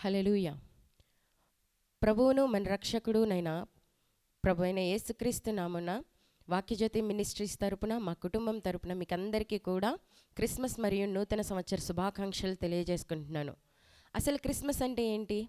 Hallelujah ప్రభువును మన రక్షకుడు నైనా ప్రభు అయిన యేసుక్రీస్తు నామున వాక్యజ్యోతి మినిస్ట్రీస్ తరపున మా కుటుంబం తరపున మీకు అందరికీ కూడా క్రిస్మస్ మరియు నూతన సంవత్సర శుభాకాంక్షలు తెలియజేసుకుంటున్నాను. అసలు క్రిస్మస్ అంటే ఏంటి?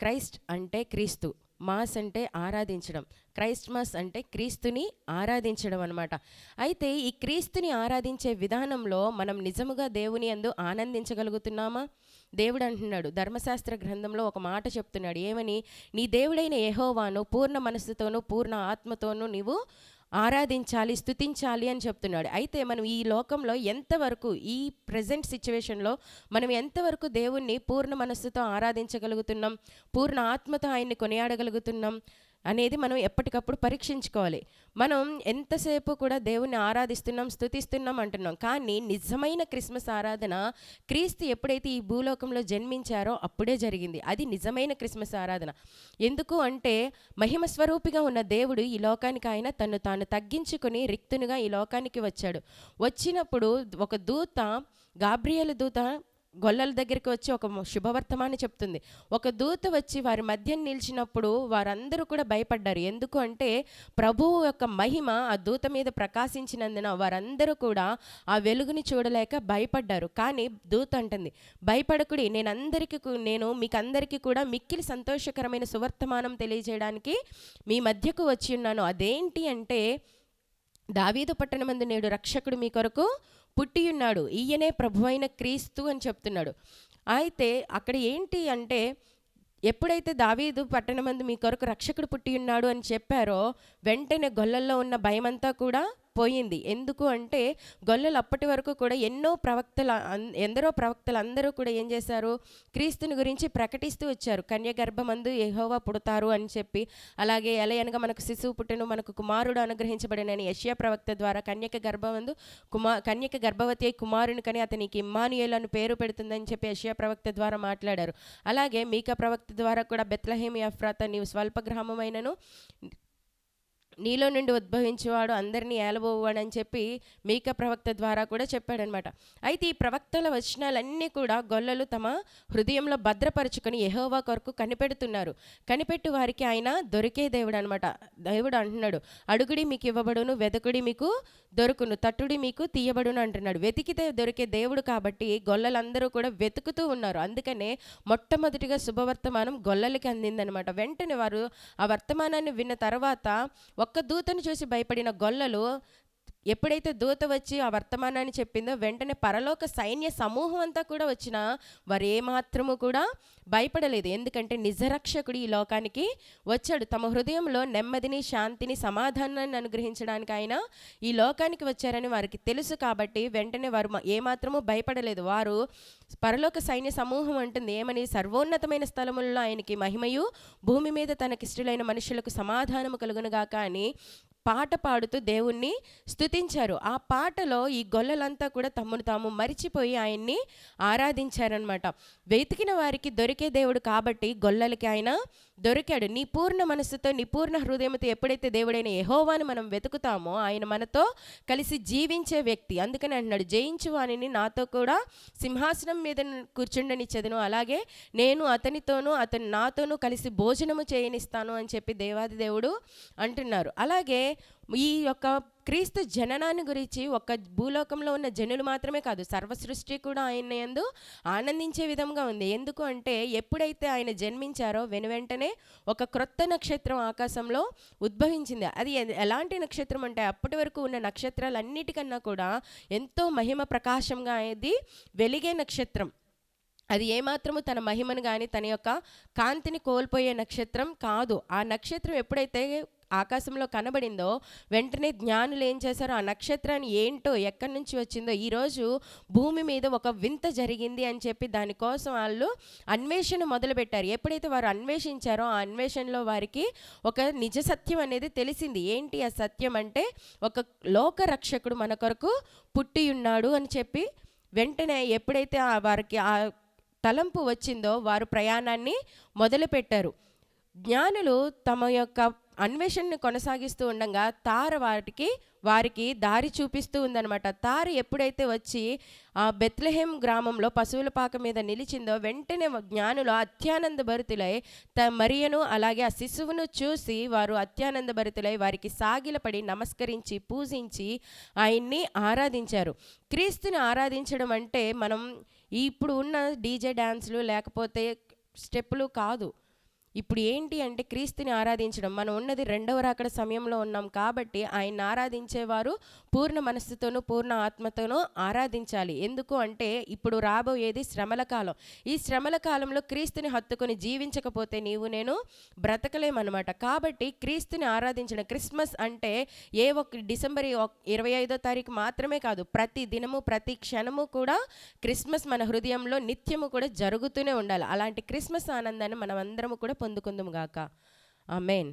క్రైస్ట్ అంటే క్రీస్తు మాస్ అంటే ఆరాధించడం. క్రైస్ట్ మాస్ అంటే క్రీస్తుని ఆరాధించడం అనమాట అయితే ఈ క్రీస్తుని ఆరాధించే విధానంలో మనం నిజముగా దేవుని అందు ఆనందించగలుగుతున్నామా? దేవుడు అంటున్నాడు ధర్మశాస్త్ర గ్రంథంలో ఒక మాట చెప్తున్నాడు. ఏమని? నీ దేవుడైన యహోవాను పూర్ణ మనస్సుతోనూ పూర్ణ ఆత్మతోనూ నీవు ఆరాధించాలి స్తుతించాలి అని చెప్తున్నాడు. అయితే మనం ఈ లోకంలో ఎంతవరకు ఈ ప్రజెంట్ సిచ్యువేషన్లో మనం ఎంతవరకు దేవుణ్ణి పూర్ణ మనస్సుతో ఆరాధించగలుగుతున్నాం? పూర్ణ ఆత్మతో ఆయన్ని కొనియాడగలుగుతున్నాం? అనేది మనం ఎప్పటికప్పుడు పరీక్షించుకోవాలి. మనం ఎంతసేపు కూడా దేవుణ్ణి ఆరాధిస్తున్నాం స్తుతిస్తున్నాం అంటున్నాం. కానీ నిజమైన క్రిస్మస్ ఆరాధన క్రీస్తు ఎప్పుడైతే ఈ భూలోకంలో జన్మించారో అప్పుడే జరిగింది. అది నిజమైన క్రిస్మస్ ఆరాధన. ఎందుకు అంటే మహిమ స్వరూపిగా ఉన్న దేవుడు ఈ లోకానికి ఆయన తను తాను తగ్గించుకొని రిక్తునిగా ఈ లోకానికి వచ్చాడు. వచ్చినప్పుడు ఒక దూత గాబ్రియల దూత గొల్లల దగ్గరికి వచ్చి ఒక శుభవర్తమాన్ని చెప్తుంది. ఒక దూత వచ్చి వారి మధ్య నిలిచినప్పుడు వారందరూ కూడా భయపడ్డారు. ఎందుకు అంటే ప్రభువు యొక్క మహిమ ఆ దూత మీద ప్రకాశించినందున వారందరూ కూడా ఆ వెలుగుని చూడలేక భయపడ్డారు. కానీ దూత అంటుంది భయపడకుడి నేను అందరికీ నేను మీకు అందరికీ కూడా మిక్కిలి సంతోషకరమైన సువర్తమానం తెలియజేయడానికి మీ మధ్యకు వచ్చి ఉన్నాను. అదేంటి అంటే దావీదు పట్టణమందు నేడు రక్షకుడు మీ కొరకు పుట్టియున్నాడు ఈయనే ప్రభు అయిన క్రీస్తు అని చెప్తున్నాడు. అయితే అక్కడ ఏంటి అంటే ఎప్పుడైతే దావీదు పట్టణమందు మీ కొరకు రక్షకుడు పుట్టి ఉన్నాడు అని చెప్పారో వెంటనే గొల్లల్లో ఉన్న భయమంతా కూడా పోయింది. ఎందుకు అంటే గొల్లలు అప్పటి వరకు కూడా ఎన్నో ప్రవక్తలు ఎందరో ప్రవక్తలు అందరూ కూడా ఏం చేశారు? క్రీస్తుని గురించి ప్రకటిస్తూ వచ్చారు. కన్య గర్భమందు ఎహోవా పుడతారు అని చెప్పి. అలాగే ఎలయనగా మనకు శిశువు పుట్టెను మనకు కుమారుడు అనుగ్రహించబడినని యష్యా ప్రవక్త ద్వారా కన్యక గర్భమందు కుమా కన్యక గర్భవతి కుమారుని కని అతనికి ఇమ్మానుయేల్ అని పేరు పెడుతుందని చెప్పి యష్యా ప్రవక్త ద్వారా మాట్లాడారు. అలాగే మీకా ప్రవక్త ద్వారా కూడా బెత్లహేమి అఫ్రాత నీవు స్వల్ప గ్రామమైనను నీలో నుండి ఉద్భవించేవాడు అందరినీ ఏలబోవాడు అని చెప్పి మీక ప్రవక్త ద్వారా కూడా చెప్పాడనమాట. అయితే ఈ ప్రవక్తల వచనాలన్నీ కూడా గొల్లలు తమ హృదయంలో భద్రపరుచుకొని యహోవా కొరకు కనిపెడుతున్నారు. కనిపెట్టు వారికి ఆయన దొరికే దేవుడు అనమాట దేవుడు అంటున్నాడు అడుగుడి మీకు ఇవ్వబడును వెదకుడి మీకు దొరుకును తట్టుడి మీకు తీయబడును అంటున్నాడు. వెతికితే దొరికే దేవుడు కాబట్టి గొల్లలందరూ కూడా వెతుకుతూ ఉన్నారు. అందుకనే మొట్టమొదటిగా శుభవర్తమానం గొల్లలకి అందిందనమాట. వెంటనే వారు ఆ వర్తమానాన్ని విన్న తర్వాత ఒక్క దూతను చూసి భయపడిన గొల్లలు ఎప్పుడైతే దూత వచ్చి ఆ వర్తమానాన్ని చెప్పిందో వెంటనే పరలోక సైన్య సమూహం అంతా కూడా వచ్చినా వారు ఏమాత్రము కూడా భయపడలేదు. ఎందుకంటే నిజరక్షకుడు ఈ లోకానికి వచ్చాడు. తమ హృదయంలో నెమ్మదిని శాంతిని సమాధానాన్ని అనుగ్రహించడానికి ఆయన ఈ లోకానికి వచ్చారని వారికి తెలుసు కాబట్టి వెంటనే వారు మ- ఏమాత్రము భయపడలేదు. వారు పరలోక సైన్య సమూహం అంటుంది ఏమని? సర్వోన్నతమైన స్థలములలో ఆయనకి మహిమయు భూమి మీద తనకిష్టలైన మనుషులకు సమాధానము కలుగునుగాక అని పాట పాడుతూ దేవుణ్ణి స్తుతించారు. ఆ పాటలో ఈ గొల్లలంతా కూడా తమ్మును తాము మరిచిపోయి ఆయన్ని ఆరాధించారనమాట వెతికిన వారికి దొరికే దేవుడు కాబట్టి గొల్లలకి ఆయన దొరికాడు. నీ పూర్ణ మనస్సుతో నీ పూర్ణ హృదయంతో ఎప్పుడైతే దేవుడైన యహోవాని మనం వెతుకుతామో ఆయన మనతో కలిసి జీవించే వ్యక్తి. అందుకని అంటున్నాడు జయించు వానిని నాతో కూడా సింహాసనం మీద కూర్చుండనిచ్చేదను అలాగే నేను అతనితోనూ అతను నాతోనూ కలిసి భోజనము చేయనిస్తాను అని చెప్పి దేవాది దేవుడు అంటున్నారు. అలాగే ఈ యొక్క క్రీస్తు జననాన్ని గురించి ఒక భూలోకంలో ఉన్న జనులు మాత్రమే కాదు సర్వ సృష్టి కూడా ఆయన ఎందు ఆనందించే విధంగా ఉంది. ఎందుకు అంటే ఎప్పుడైతే ఆయన జన్మించారో వెను వెంటనే ఒక క్రొత్త నక్షత్రం ఆకాశంలో ఉద్భవించింది. అది ఎలాంటి నక్షత్రం అంటే అప్పటి వరకు ఉన్న నక్షత్రాలన్నిటికన్నా కూడా ఎంతో మహిమ ప్రకాశంగా అనేది వెలిగే నక్షత్రం. అది ఏమాత్రము తన మహిమను కానీ తన యొక్క కాంతిని కోల్పోయే నక్షత్రం కాదు. ఆ నక్షత్రం ఎప్పుడైతే ఆకాశంలో కనబడిందో వెంటనే జ్ఞానులు ఏం చేశారో? ఆ నక్షత్రాన్ని ఏంటో ఎక్కడి నుంచి వచ్చిందో? ఈరోజు భూమి మీద ఒక వింత జరిగింది అని చెప్పి దానికోసం వాళ్ళు అన్వేషణ మొదలుపెట్టారు. ఎప్పుడైతే వారు అన్వేషించారో ఆ అన్వేషణలో వారికి ఒక నిజ సత్యం అనేది తెలిసింది. ఏంటి ఆ సత్యం అంటే ఒక లోక రక్షకుడు మన కొరకు పుట్టి ఉన్నాడు అని చెప్పి వెంటనే ఎప్పుడైతే ఆ వారికి ఆ తలంపు వచ్చిందో వారు ప్రయాణాన్ని మొదలుపెట్టారు. జ్ఞానులు తమ యొక్క అన్వేషణను కొనసాగిస్తూ ఉండగా తార వాటికి వారికి దారి చూపిస్తూ ఉందన్నమాట. తార ఎప్పుడైతే వచ్చి ఆ బెత్లెహేం గ్రామంలో పశువుల పాక మీద నిలిచిందో వెంటనే జ్ఞానులు అత్యానంద భరితులై త మరియను అలాగే ఆ శిశువును చూసి వారు అత్యానంద భరితులై వారికి సాగిలపడి నమస్కరించి పూజించి ఆయన్ని ఆరాధించారు. క్రీస్తుని ఆరాధించడం అంటే మనం ఇప్పుడు ఉన్న డీజే డ్యాన్స్లు లేకపోతే స్టెప్పులు కాదు. ఇప్పుడు ఏంటి అంటే క్రీస్తుని ఆరాధించడం. మనం ఉన్నది రెండవ రాకడ సమయంలో ఉన్నాం కాబట్టి ఆయన ఆరాధించేవారు పూర్ణ మనస్సుతోనూ పూర్ణ ఆత్మతోనూ ఆరాధించాలి. ఎందుకు అంటే ఇప్పుడు రాబోయేది శ్రమల కాలం. ఈ శ్రమల కాలంలో క్రీస్తుని హత్తుకొని జీవించకపోతే నీవు నేను బ్రతకలేమన్నమాట. కాబట్టి క్రీస్తుని ఆరాధించడం క్రిస్మస్ అంటే ఏ ఒక్క డిసెంబర్ ఇరవై ఐదో తారీఖు మాత్రమే కాదు ప్రతి దినము ప్రతి క్షణము కూడా క్రిస్మస్ మన హృదయంలో నిత్యము కూడా జరుగుతూనే ఉండాలి. అలాంటి క్రిస్మస్ ఆనందాన్ని మనం అందరము కూడా పొందుకుందాం గాక. ఆమెన్.